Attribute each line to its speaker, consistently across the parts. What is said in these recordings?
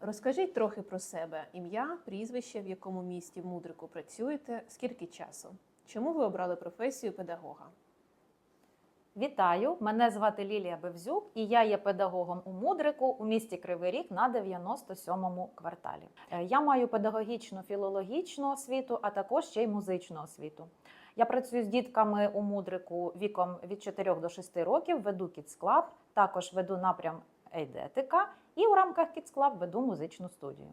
Speaker 1: Розкажіть трохи про себе: ім'я, прізвище, в якому місті в мудрику працюєте, скільки часу? Чому ви обрали професію педагога?
Speaker 2: Вітаю! Мене звати Лілія Бевзюк, і я є педагогом у Мудрику у місті Кривий Ріг на 97-му кварталі. Е, Я маю педагогічну філологічну освіту, а також ще й музичну освіту. Я працюю з дітками у Мудрику віком від 4 до 6 років, веду Kids також веду напрям ейдетика і у рамках Kids Club веду музичну студію.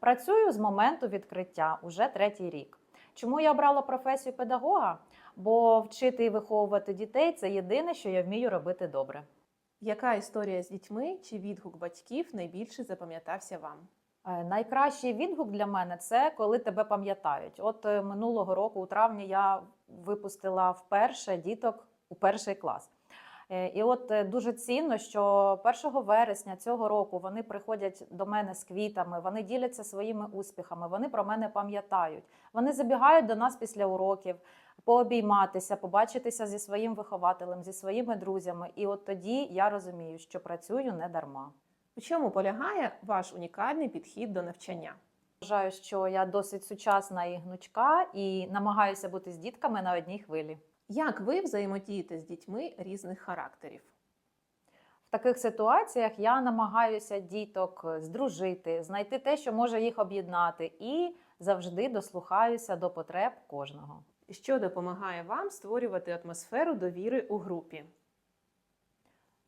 Speaker 2: Працюю з моменту відкриття уже третій рік. Чому я обрала професію педагога? Бо вчити і виховувати дітей це єдине, що я вмію робити добре.
Speaker 1: Яка історія з дітьми чи відгук батьків найбільше запам'ятався вам?
Speaker 2: Е, Найкращий відгук для мене це коли тебе пам'ятають. От е, минулого року, у травні, я випустила вперше діток у перший клас. Е, І от е, дуже цінно, що 1 вересня цього року вони приходять до мене з квітами, вони діляться своїми успіхами, вони про мене пам'ятають. Вони забігають до нас після уроків, пообійматися, побачитися зі своїм вихователем, зі своїми друзями. І от тоді я розумію, що працюю не дарма.
Speaker 1: У чому полягає ваш унікальний підхід до навчання?
Speaker 2: Вважаю, що я досить сучасна і гнучка, і намагаюся бути з дітками на одній хвилі.
Speaker 1: Як ви взаємодієте з дітьми різних характерів?
Speaker 2: В таких ситуаціях я намагаюся діток здружити, знайти те, що може їх об'єднати, і завжди дослухаюся до потреб кожного.
Speaker 1: Що допомагає вам створювати атмосферу довіри у групі?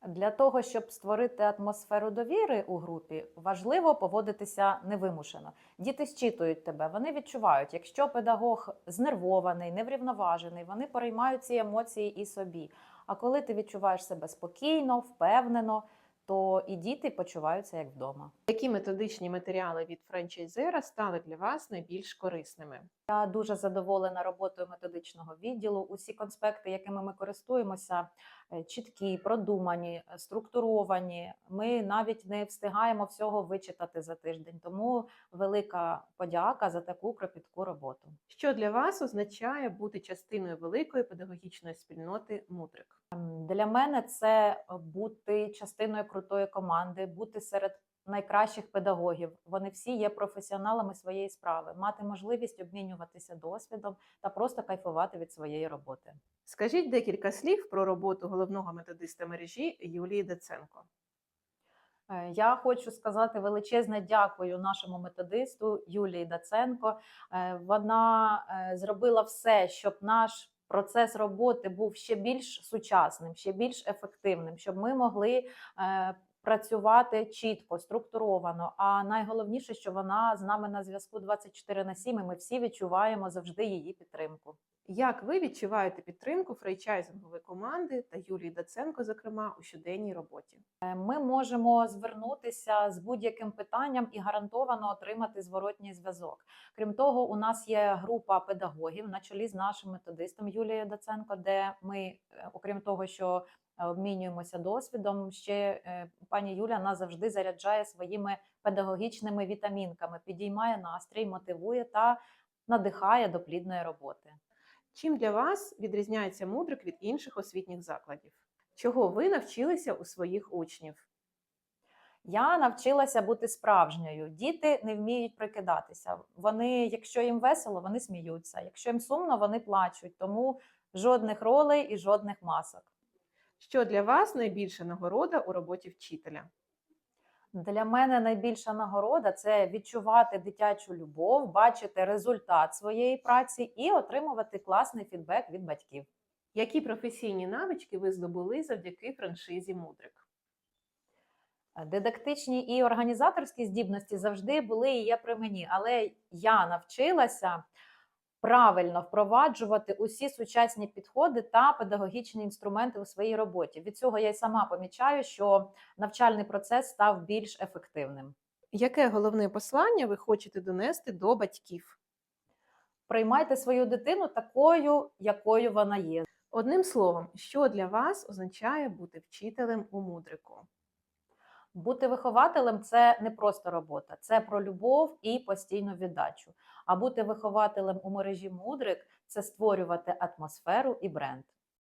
Speaker 2: Для того, щоб створити атмосферу довіри у групі, важливо поводитися невимушено. Діти зчитують тебе, вони відчувають, якщо педагог знервований, неврівноважений, вони переймають ці емоції і собі. А коли ти відчуваєш себе спокійно, впевнено, то і діти почуваються як вдома.
Speaker 1: Які методичні матеріали від франчайзера стали для вас найбільш корисними?
Speaker 2: Я дуже задоволена роботою методичного відділу. Усі конспекти, якими ми користуємося, чіткі, продумані, е, структуровані. Ми навіть не встигаємо всього вичитати за тиждень. Тому велика подяка за таку кропітку роботу.
Speaker 1: Що для вас означає бути частиною великої педагогічної спільноти Мудрик?
Speaker 2: Для мене це бути частиною крутої команди, бути серед найкращих педагогів. Вони всі є професіоналами своєї справи, мати можливість обмінюватися досвідом та просто кайфувати від своєї роботи.
Speaker 1: Скажіть декілька слів про роботу головного методиста мережі Юлії Деценко.
Speaker 2: Е, Я хочу сказати величезне дякую нашому методисту Юлії Даценко. Е, Вона е, зробила все, щоб наш процес роботи був ще більш сучасним, ще більш ефективним, щоб ми могли працювати чітко, структуровано. А найголовніше, що вона з нами на зв'язку 24 на 7, і ми всі відчуваємо завжди її підтримку.
Speaker 1: Як ви відчуваєте підтримку франчайзингової команди та Юлії Даценко, зокрема, у щоденній роботі?
Speaker 2: Е, Ми можемо звернутися з будь-яким питанням і гарантовано отримати зворотній зв'язок. Крім того, у нас є група педагогів на чолі з нашим методистом Юлією Даценко, де ми, е, окрім того, що е, обмінюємося досвідом, ще пані Юля нас завжди заряджає своїми педагогічними вітамінками, підіймає настрій, мотивує та надихає до плідної роботи.
Speaker 1: Чим для вас відрізняється мудрик від інших освітніх закладів? Чого ви навчилися у своїх учнів?
Speaker 2: Я навчилася бути справжньою. Діти не вміють прикидатися. Вони, якщо їм весело, вони сміються. Якщо їм сумно, вони плачуть. Тому жодних ролей і жодних масок.
Speaker 1: Що для вас найбільша нагорода у роботі вчителя?
Speaker 2: Для мене найбільша нагорода це відчувати дитячу любов, бачити результат своєї праці і отримувати класний фідбек від батьків.
Speaker 1: Які професійні навички ви здобули завдяки франшизі Мудрик?
Speaker 2: Дидактичні і організаторські здібності завжди були і є при мені, але я навчилася правильно впроваджувати усі сучасні підходи та педагогічні інструменти у своїй роботі. Від цього я й сама помічаю, що навчальний процес став більш ефективним.
Speaker 1: Яке головне послання ви хочете донести до батьків?
Speaker 2: Приймайте свою дитину такою, якою вона є.
Speaker 1: Одним словом, що для вас означає бути вчителем у мудрику?
Speaker 2: Бути вихователем це не просто робота, це про любов і постійну віддачу. А бути вихователем у мережі мудрик це створювати атмосферу і бренд.